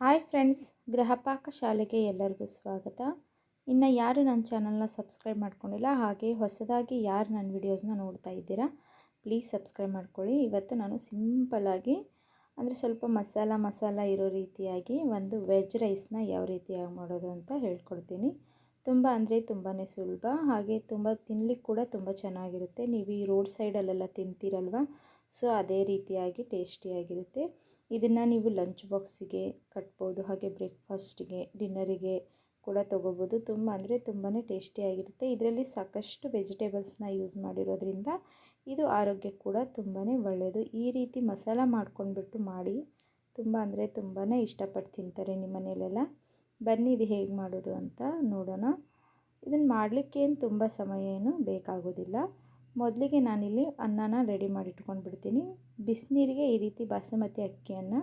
Hi friends Gruhapaka ಶಾಲೆಗೆ ಎಲ್ಲರಿಗೂ ಸ್ವಾಗತ. ಇನ್ನು ಯಾರು ನನ್ನ ಚಾನಲ್ನ ಸಬ್ಸ್ಕ್ರೈಬ್ ಮಾಡ್ಕೊಂಡಿಲ್ಲ, ಹಾಗೆ ಹೊಸದಾಗಿ ಯಾರು ನನ್ನ ವಿಡಿಯೋಸ್ನ ನೋಡ್ತಾ ಇದ್ದೀರಾ, ಪ್ಲೀಸ್ ಸಬ್ಸ್ಕ್ರೈಬ್ ಮಾಡ್ಕೊಳ್ಳಿ. ಇವತ್ತು ನಾನು ಸಿಂಪಲಾಗಿ ಅಂದರೆ ಸ್ವಲ್ಪ ಮಸಾಲ ಮಸಾಲ ಇರೋ ರೀತಿಯಾಗಿ ಒಂದು ವೆಜ್ ರೈಸ್ನ ಯಾವ ರೀತಿಯಾಗಿ ಮಾಡೋದು ಅಂತ ಹೇಳ್ಕೊಡ್ತೀನಿ. ತುಂಬ ಅಂದರೆ ತುಂಬಾ ಸುಲಭ. ಹಾಗೆ ತುಂಬ ತಿನ್ಲಿಕ್ಕೆ ಕೂಡ ತುಂಬ ಚೆನ್ನಾಗಿರುತ್ತೆ. ನೀವು ಈ ರೋಡ್ ಸೈಡಲ್ಲೆಲ್ಲ ತಿಂತೀರಲ್ವ? ಸೊ, ಅದೇ ರೀತಿಯಾಗಿ ಟೇಸ್ಟಿಯಾಗಿರುತ್ತೆ. ಇದನ್ನು ನೀವು ಲಂಚ್ ಬಾಕ್ಸಿಗೆ ಕಟ್ಬೋದು, ಹಾಗೆ ಬ್ರೇಕ್ಫಾಸ್ಟಿಗೆ, ಡಿನ್ನರಿಗೆ ಕೂಡ ತೊಗೋಬೋದು. ತುಂಬ ಅಂದರೆ ತುಂಬಾ ಟೇಸ್ಟಿಯಾಗಿರುತ್ತೆ. ಇದರಲ್ಲಿ ಸಾಕಷ್ಟು ವೆಜಿಟೇಬಲ್ಸ್ನ ಯೂಸ್ ಮಾಡಿರೋದ್ರಿಂದ ಇದು ಆರೋಗ್ಯ ಕೂಡ ತುಂಬಾ ಒಳ್ಳೆಯದು ಈ ರೀತಿ ಮಸಾಲ ಮಾಡ್ಕೊಂಡ್ಬಿಟ್ಟು ಮಾಡಿ, ತುಂಬ ಅಂದರೆ ತುಂಬಾ ಇಷ್ಟಪಟ್ಟು ತಿಂತಾರೆ ನಿಮ್ಮ ಮನೆಯಲ್ಲೆಲ್ಲ ಬನ್ನಿ, ಇದು ಹೇಗೆ ಮಾಡೋದು ಅಂತ ನೋಡೋಣ. ಇದನ್ನು ಮಾಡಲಿಕ್ಕೇನು ತುಂಬ ಸಮಯ ಏನು ಬೇಕಾಗೋದಿಲ್ಲ. ಮೊದಲಿಗೆ ನಾನಿಲ್ಲಿ ಅನ್ನನ ರೆಡಿ ಮಾಡಿ ಇಟ್ಕೊಂಡ್ಬಿಡ್ತೀನಿ. ಬಿಸಿನೀರಿಗೆ ಈ ರೀತಿ ಬಾಸುಮತಿ ಅಕ್ಕಿಯನ್ನು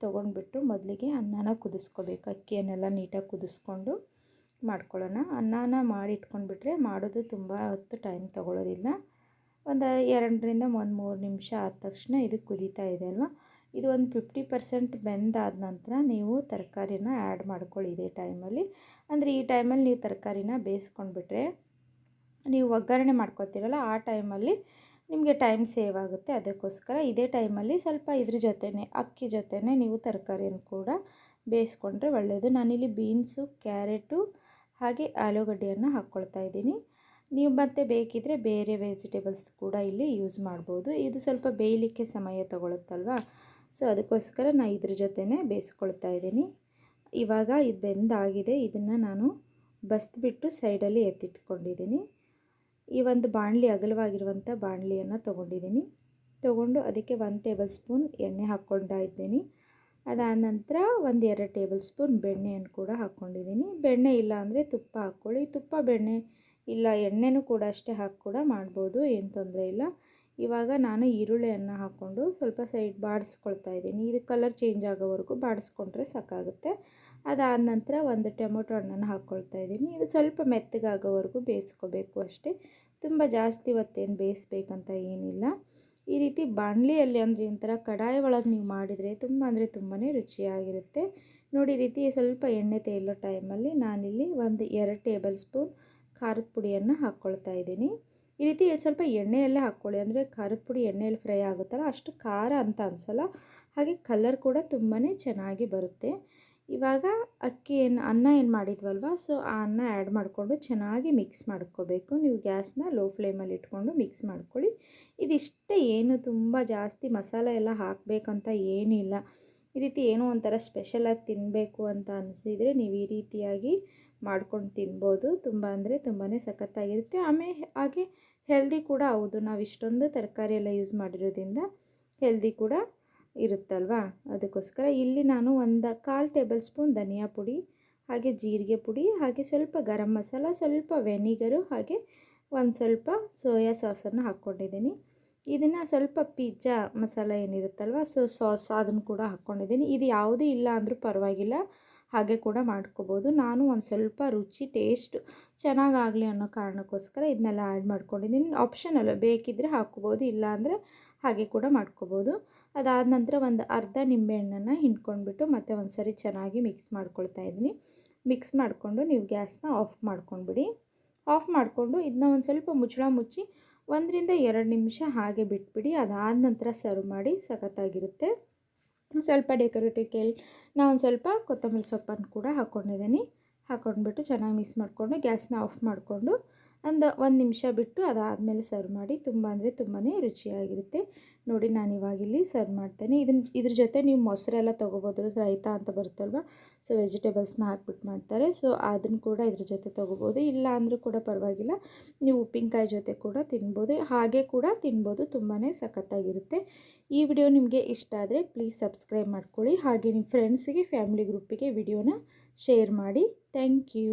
ತೊಗೊಂಡ್ಬಿಟ್ಟು ಮೊದಲಿಗೆ ಅನ್ನನ ಕುದಿಸ್ಕೋಬೇಕು. ಅಕ್ಕಿಯನ್ನೆಲ್ಲ ನೀಟಾಗಿ ಕುದಿಸ್ಕೊಂಡು ಮಾಡ್ಕೊಳ್ಳೋಣ. ಅನ್ನನ ಮಾಡಿ ಇಟ್ಕೊಂಡ್ಬಿಟ್ರೆ ಮಾಡೋದು ತುಂಬ ಹೊತ್ತು ಟೈಮ್ ತೊಗೊಳ್ಳೋದಿಲ್ಲ ಒಂದು ಎರಡರಿಂದ ಒಂದು ಮೂರು ನಿಮಿಷ ಆದ ತಕ್ಷಣ ಇದು ಕುದೀತಾ ಇದೆ ಅಲ್ವಾ? ಇದು ಒಂದು ಫಿಫ್ಟಿ ಪರ್ಸೆಂಟ್ ಬೆಂದಾದ ನಂತರ ನೀವು ತರಕಾರಿನ ಆ್ಯಡ್ ಮಾಡ್ಕೊಳ್ಳಿ ಇದೇ ಟೈಮಲ್ಲಿ ಅಂದರೆ ಈ ಟೈಮಲ್ಲಿ ನೀವು ತರಕಾರಿನ ಬೇಯಿಸ್ಕೊಂಡ್ಬಿಟ್ರೆ ನೀವು ಒಗ್ಗರಣೆ ಮಾಡ್ಕೊತೀರಲ್ಲ, ಆ ಟೈಮಲ್ಲಿ ನಿಮಗೆ ಟೈಮ್ ಸೇವ್ ಆಗುತ್ತೆ. ಅದಕ್ಕೋಸ್ಕರ ಇದೇ ಟೈಮಲ್ಲಿ ಸ್ವಲ್ಪ ಇದ್ರ ಜೊತೆನೇ, ಅಕ್ಕಿ ಜೊತೆನೇ ನೀವು ತರಕಾರಿನ ಕೂಡ ಬೇಯಿಸ್ಕೊಂಡ್ರೆ ಒಳ್ಳೆಯದು ನಾನಿಲ್ಲಿ ಬೀನ್ಸು ಕ್ಯಾರೆಟು ಹಾಗೆ ಆಲೂಗಡ್ಡೆಯನ್ನು ಹಾಕ್ಕೊಳ್ತಾ ಇದ್ದೀನಿ. ನೀವು ಮತ್ತೆ ಬೇಕಿದ್ದರೆ ಬೇರೆ ವೆಜಿಟೇಬಲ್ಸ್ ಕೂಡ ಇಲ್ಲಿ ಯೂಸ್ ಮಾಡ್ಬೋದು. ಇದು ಸ್ವಲ್ಪ ಬೇಯಲಿಕ್ಕೆ ಸಮಯ ತಗೊಳುತ್ತಲ್ವ? ಸೊ ಅದಕ್ಕೋಸ್ಕರ ನಾನು ಇದ್ರ ಜೊತೆನೇ ಬೇಯಿಸ್ಕೊಳ್ತಾ ಇದ್ದೀನಿ. ಇವಾಗ ಇದು ಬೆಂದಾಗಿದೆ. ಇದನ್ನು ನಾನು ಬಸ್ದುಬಿಟ್ಟು ಸೈಡಲ್ಲಿ ಎತ್ತಿಟ್ಕೊಂಡಿದ್ದೀನಿ. ಈ ಒಂದು ಬಾಣಲಿ ಅಗಲವಾಗಿರುವಂಥ ಬಾಣಲಿಯನ್ನು ತೊಗೊಂಡಿದ್ದೀನಿ. ತೊಗೊಂಡು ಅದಕ್ಕೆ ಒಂದು ಟೇಬಲ್ ಸ್ಪೂನ್ ಎಣ್ಣೆ ಹಾಕ್ಕೊಂಡಾ ಇದ್ದೀನಿ. ಅದಾದ ನಂತರ ಒಂದು ಎರಡು ಟೇಬಲ್ ಸ್ಪೂನ್ ಬೆಣ್ಣೆಯನ್ನು ಕೂಡ ಹಾಕ್ಕೊಂಡಿದ್ದೀನಿ. ಬೆಣ್ಣೆ ಇಲ್ಲ ಅಂದರೆ ತುಪ್ಪ ಹಾಕ್ಕೊಳ್ಳಿ. ತುಪ್ಪ, ಬೆಣ್ಣೆ ಇಲ್ಲ, ಎಣ್ಣೆನೂ ಕೂಡ ಅಷ್ಟೇ ಹಾಕಿ ಕೂಡ ಮಾಡ್ಬೋದು. ಏನು ತೊಂದರೆ ಇಲ್ಲ. ಇವಾಗ ನಾನು ಈರುಳ್ಳಿಯನ್ನು ಹಾಕ್ಕೊಂಡು ಸ್ವಲ್ಪ ಸೈಡ್ ಬಾಡಿಸ್ಕೊಳ್ತಾ ಇದ್ದೀನಿ. ಇದು ಕಲರ್ ಚೇಂಜ್ ಆಗೋವರೆಗೂ ಬಾಡಿಸ್ಕೊಂಡ್ರೆ ಸಾಕಾಗುತ್ತೆ. ಅದಾದ ನಂತರ ಒಂದು ಟೊಮೊಟೊ ಹಣ್ಣನ್ನು ಹಾಕ್ಕೊಳ್ತಾ ಇದ್ದೀನಿ. ಇದು ಸ್ವಲ್ಪ ಮೆತ್ತಗಾಗೋವರೆಗೂ ಬೇಯಿಸ್ಕೋಬೇಕು ಅಷ್ಟೇ. ತುಂಬ ಜಾಸ್ತಿ ಇವತ್ತೇನು ಬೇಯಿಸ್ಬೇಕಂತ ಏನಿಲ್ಲ. ಈ ರೀತಿ ಬಾಣಲಿಯಲ್ಲಿ ಅಂದರೆ ಒಂಥರ ಕಡಾಯ ಒಳಗೆ ನೀವು ಮಾಡಿದರೆ ತುಂಬ ಅಂದರೆ ತುಂಬಾ ರುಚಿಯಾಗಿರುತ್ತೆ. ನೋಡಿ ರೀತಿ ಸ್ವಲ್ಪ ಎಣ್ಣೆ ತೇಲೋ ಟೈಮಲ್ಲಿ ನಾನಿಲ್ಲಿ ಒಂದು ಎರಡು ಟೇಬಲ್ ಸ್ಪೂನ್ ಖಾರದ ಪುಡಿಯನ್ನು ಹಾಕ್ಕೊಳ್ತಾ ಇದ್ದೀನಿ. ಈ ರೀತಿ ಸ್ವಲ್ಪ ಎಣ್ಣೆಯಲ್ಲೇ ಹಾಕ್ಕೊಳ್ಳಿ. ಅಂದರೆ ಖಾರದ ಪುಡಿ ಎಣ್ಣೆಯಲ್ಲಿ ಫ್ರೈ ಆಗುತ್ತಲ್ಲ, ಅಷ್ಟು ಖಾರ ಅಂತ ಅನಿಸಲ್ಲ. ಹಾಗೆ ಕಲರ್ ಕೂಡ ತುಂಬಾ ಚೆನ್ನಾಗಿ ಬರುತ್ತೆ. ಇವಾಗ ಅಕ್ಕಿ ಏನು, ಅನ್ನ ಏನು ಮಾಡಿದ್ವಲ್ವ? ಸೊ, ಆ ಅನ್ನ ಆ್ಯಡ್ ಮಾಡಿಕೊಂಡು ಚೆನ್ನಾಗಿ ಮಿಕ್ಸ್ ಮಾಡ್ಕೋಬೇಕು. ನೀವು ಗ್ಯಾಸ್ನ ಲೋ ಫ್ಲೇಮಲ್ಲಿ ಇಟ್ಕೊಂಡು ಮಿಕ್ಸ್ ಮಾಡ್ಕೊಳ್ಳಿ. ಇದಿಷ್ಟೇ, ಏನು ತುಂಬ ಜಾಸ್ತಿ ಮಸಾಲೆ ಎಲ್ಲ ಹಾಕಬೇಕಂತ ಏನಿಲ್ಲ. ಈ ರೀತಿ ಏನೋ ಒಂಥರ ಸ್ಪೆಷಲಾಗಿ ತಿನ್ನಬೇಕು ಅಂತ ಅನಿಸಿದರೆ ನೀವು ಈ ರೀತಿಯಾಗಿ ಮಾಡ್ಕೊಂಡು ತಿನ್ಬೋದು. ತುಂಬ ಅಂದರೆ ತುಂಬಾ ಸಖತ್ತಾಗಿರುತ್ತೆ. ಆಮೇಲೆ ಹಾಗೆ ಹೆಲ್ದಿ ಕೂಡ ಹೌದು. ನಾವು ಇಷ್ಟೊಂದು ತರಕಾರಿ ಎಲ್ಲ ಯೂಸ್ ಮಾಡಿರೋದ್ರಿಂದ ಹೆಲ್ದಿ ಕೂಡ ಇರುತ್ತಲ್ವಾ? ಅದಕ್ಕೋಸ್ಕರ ಇಲ್ಲಿ ನಾನು ಒಂದು ಕಾಲು ಟೇಬಲ್ ಸ್ಪೂನ್ ಧನಿಯಾ ಪುಡಿ, ಹಾಗೆ ಜೀರಿಗೆ ಪುಡಿ, ಹಾಗೆ ಸ್ವಲ್ಪ ಗರಂ ಮಸಾಲ, ಸ್ವಲ್ಪ ವೆನಿಗರು ಹಾಗೆ ಒಂದು ಸ್ವಲ್ಪ ಸೋಯಾ ಸಾಸನ್ನು ಹಾಕ್ಕೊಂಡಿದ್ದೀನಿ. ಇದನ್ನು ಸ್ವಲ್ಪ ಪಿಜ್ಜಾ ಮಸಾಲ ಏನಿರುತ್ತಲ್ವ ಸೊ ಸಾಸ್ ಅದನ್ನು ಕೂಡ ಹಾಕ್ಕೊಂಡಿದ್ದೀನಿ. ಇದು ಯಾವುದೂ ಇಲ್ಲ ಅಂದರೂ ಪರವಾಗಿಲ್ಲ. ಹಾಗೆ ಕೂಡ ಮಾಡ್ಕೋಬೋದು. ನಾನು ಒಂದು ಸ್ವಲ್ಪ ರುಚಿ ಟೇಸ್ಟ್ ಚೆನ್ನಾಗಾಗಲಿ ಅನ್ನೋ ಕಾರಣಕ್ಕೋಸ್ಕರ ಇದನ್ನೆಲ್ಲ ಆ್ಯಡ್ ಮಾಡ್ಕೊಂಡಿದ್ದೀನಿ. ಆಪ್ಷನಲ್ಲ ಬೇಕಿದ್ದರೆ ಹಾಕ್ಕೋಬೋದು ಇಲ್ಲ ಅಂದರೆ ಹಾಗೆ ಕೂಡ ಮಾಡ್ಕೋಬೋದು. ಅದಾದ ನಂತರ ಒಂದು ಅರ್ಧ ನಿಂಬೆಹಣ್ಣನ್ನು ಹಿಂಡ್ಕೊಂಡ್ಬಿಟ್ಟು ಮತ್ತೆ ಒಂದು ಸರಿ ಚೆನ್ನಾಗಿ ಮಿಕ್ಸ್ ಮಾಡ್ಕೊಳ್ತಾ ಇದ್ದೀನಿ. ಮಿಕ್ಸ್ ಮಾಡಿಕೊಂಡು ನೀವು ಗ್ಯಾಸ್ನ ಆಫ್ ಮಾಡ್ಕೊಂಡ್ಬಿಡಿ. ಆಫ್ ಮಾಡಿಕೊಂಡು ಇದನ್ನ ಒಂದು ಸ್ವಲ್ಪ ಮುಚ್ಚಳ ಮುಚ್ಚಿ ಒಂದರಿಂದ ಎರಡು ನಿಮಿಷ ಹಾಗೆ ಬಿಟ್ಬಿಡಿ. ಅದಾದ ನಂತರ ಸರ್ವ್ ಮಾಡಿ ಸಖತ್ತಾಗಿರುತ್ತೆ. ಸ್ವಲ್ಪ ಡೆಕೋರೇಟಿವ್ ಕೇಳಿ. ನಾನು ಒಂದು ಸ್ವಲ್ಪ ಕೊತ್ತಂಬರಿ ಸೊಪ್ಪನ್ನು ಕೂಡ ಹಾಕ್ಕೊಂಡಿದ್ದೀನಿ ಹಾಕ್ಕೊಂಡ್ಬಿಟ್ಟು ಚೆನ್ನಾಗಿ ಮಿಕ್ಸ್ ಮಾಡಿಕೊಂಡು, ಗ್ಯಾಸ್ನ ಆಫ್ ಮಾಡಿಕೊಂಡು ಒಂದು ಒಂದು ನಿಮಿಷ ಬಿಟ್ಟು ಅದಾದಮೇಲೆ ಸರ್ವ್ ಮಾಡಿ ತುಂಬ ಅಂದರೆ ತುಂಬಾ ರುಚಿಯಾಗಿರುತ್ತೆ. ನೋಡಿ ನಾನು ಇವಾಗಿಲ್ಲಿ ಸರ್ವ್ ಮಾಡ್ತೇನೆ. ಇದನ್ನ ಇದ್ರ ಜೊತೆ ನೀವು ಮೊಸರೆಲ್ಲ ತೊಗೋಬೋದು. ರೈತ ಅಂತ ಬರುತ್ತಲ್ವ? ಸೊ ವೆಜಿಟೇಬಲ್ಸ್ನ ಹಾಕ್ಬಿಟ್ಟು ಮಾಡ್ತಾರೆ. ಸೊ ಅದನ್ನು ಕೂಡ ಇದ್ರ ಜೊತೆ ತೊಗೋಬೋದು. ಇಲ್ಲ ಅಂದರೂ ಕೂಡ ಪರವಾಗಿಲ್ಲ. ನೀವು ಉಪ್ಪಿನಕಾಯಿ ಜೊತೆ ಕೂಡ ತಿನ್ಬೋದು. ಹಾಗೆ ಕೂಡ ತಿನ್ಬೋದು. ತುಂಬಾ ಸಖತ್ತಾಗಿರುತ್ತೆ. ಈ ವಿಡಿಯೋ ನಿಮಗೆ ಇಷ್ಟ ಆದರೆ ಪ್ಲೀಸ್ ಸಬ್ಸ್ಕ್ರೈಬ್ ಮಾಡ್ಕೊಳ್ಳಿ. ಹಾಗೆ ನಿಮ್ಮ ಫ್ರೆಂಡ್ಸಿಗೆ ಫ್ಯಾಮಿಲಿ ಗ್ರೂಪಿಗೆ ವಿಡಿಯೋನ ಶೇರ್ ಮಾಡಿ. Thank you